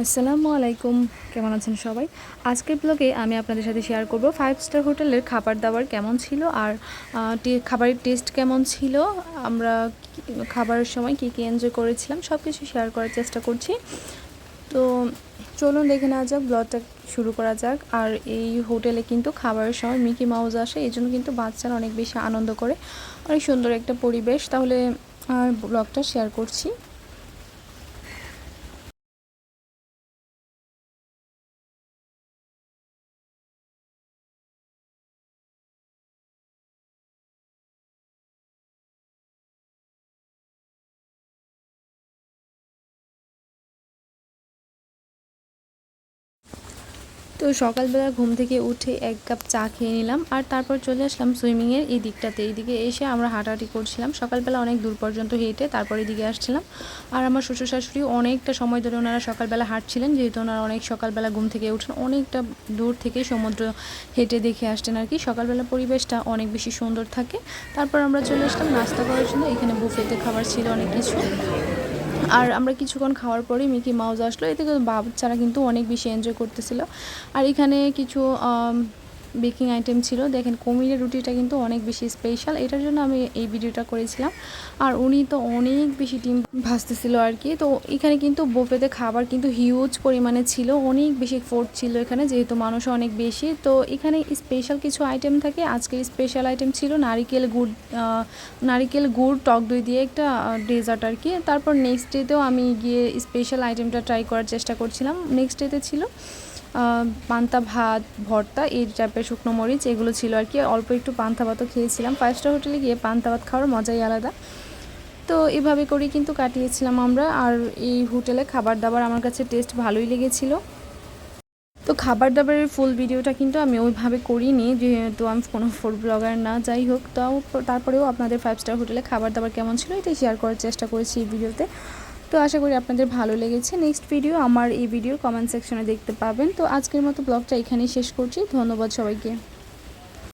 আসসালামু আলাইকুম। কেমন আছেন সবাই? আজকের ব্লগে আমি আপনাদের সাথে শেয়ার করব ফাইভ স্টার হোটেলের খাবার দাবার কেমন ছিল আর খাবারের টেস্ট কেমন ছিল। আমরা খাবারের সময় কী কী এনজয় করেছিলাম সব কিছু শেয়ার করার চেষ্টা করছি। তো চলুন দেখে নেওয়া যাক ব্লগটা শুরু করা যাক। আর এই হোটেলে কিন্তু খাবারের সময় মিকি মাউজ আসে, এই জন্য কিন্তু বাচ্চারা অনেক বেশি আনন্দ করে। অনেক সুন্দর একটা পরিবেশ। তাহলে ব্লগটা শেয়ার করছি। তো সকালবেলা ঘুম থেকে উঠে এক কাপ চা খেয়ে নিলাম আর তারপর চলে আসলাম সুইমিংয়ের এই দিকটাতে। এইদিকে এসে আমরা হাঁটাহাঁটি করছিলাম। সকালবেলা অনেক দূর পর্যন্ত হেঁটে তারপর এদিকে আসছিলাম। আর আমার শ্বশুর শাশুড়ি অনেকটা সময় ধরে ওনারা সকালবেলা হাঁটছিলেন, যেহেতু ওনারা অনেক সকালবেলা ঘুম থেকে উঠেন, অনেকটা দূর থেকে সমুদ্র হেঁটে দেখে আসতেন আর কি। সকালবেলা পরিবেশটা অনেক বেশি সুন্দর থাকে। তারপর আমরা চলে আসলাম নাস্তা করার জন্য। এখানে বুফেতে খাবার ছিল অনেক কিছু। আর আমরা কিছুক্ষণ খাওয়ার পরেই মিকি মাউস আসলো। এতে বাচ্চারা কিন্তু অনেক বেশি এনজয় করতেছিল। আর এখানে কিছু বেকিং আইটেম ছিল। দেখেন, কুমিরের রুটিটা কিন্তু অনেক বেশি স্পেশাল এটার জন্য আমি এই ভিডিওটা করেছিলাম। আর উনি তো অনেক বেশি ডিম ভাজতেছিল আর কি। তো এখানে কিন্তু বোফেতে খাবার কিন্তু হিউজ পরিমাণে ছিল। অনেক বেশি ফোর্ট ছিল এখানে, যেহেতু মানুষ অনেক বেশি। তো এখানে স্পেশাল কিছু আইটেম থাকে। আজকের স্পেশাল আইটেম ছিল নারিকেল গুড় নারিকেল গুড়, টক দই দিয়ে একটা ডেজার্ট আর কি। তারপর নেক্সট ডেতেও আমি গিয়ে স্পেশাল আইটেমটা ট্রাই করার চেষ্টা করছিলাম। নেক্সট ডেতে ছিল। পান্তা, ভাত, ভর্তা, এই টাইপের শুকনো মরিচ, এগুলো ছিল আর কি। অল্প একটু পান্তা ভাতও খেয়েছিলাম। ফাইভ স্টার হোটেলে গিয়ে পান্তা ভাত খাওয়ার মজাই আলাদা। তো এভাবে করেই কিন্তু কাটিয়েছিলাম আমরা। আর এই হোটেলে খাবার দাবার আমার কাছে টেস্ট ভালোই লেগেছিল। তো খাবার দাবারের ফুল ভিডিওটা কিন্তু আমি ওইভাবে করিনি। যেহেতু আমি কোনো ফুড ব্লগার না, যাই হোক, তাও তারপরেও আপনাদের ফাইভ স্টার হোটেলে খাবার দাবার কেমন ছিল, এটাই শেয়ার করার চেষ্টা করেছি এই ভিডিওতে তো আশা করি আপনাদের ভালো লেগেছে। নেক্সট ভিডিও আমার এই ভিডিও কমেন্ট সেকশনে দেখতে পাবেন। তো আজকের মতো ব্লগটা এখানেই শেষ করছি। ধন্যবাদ সবাইকে।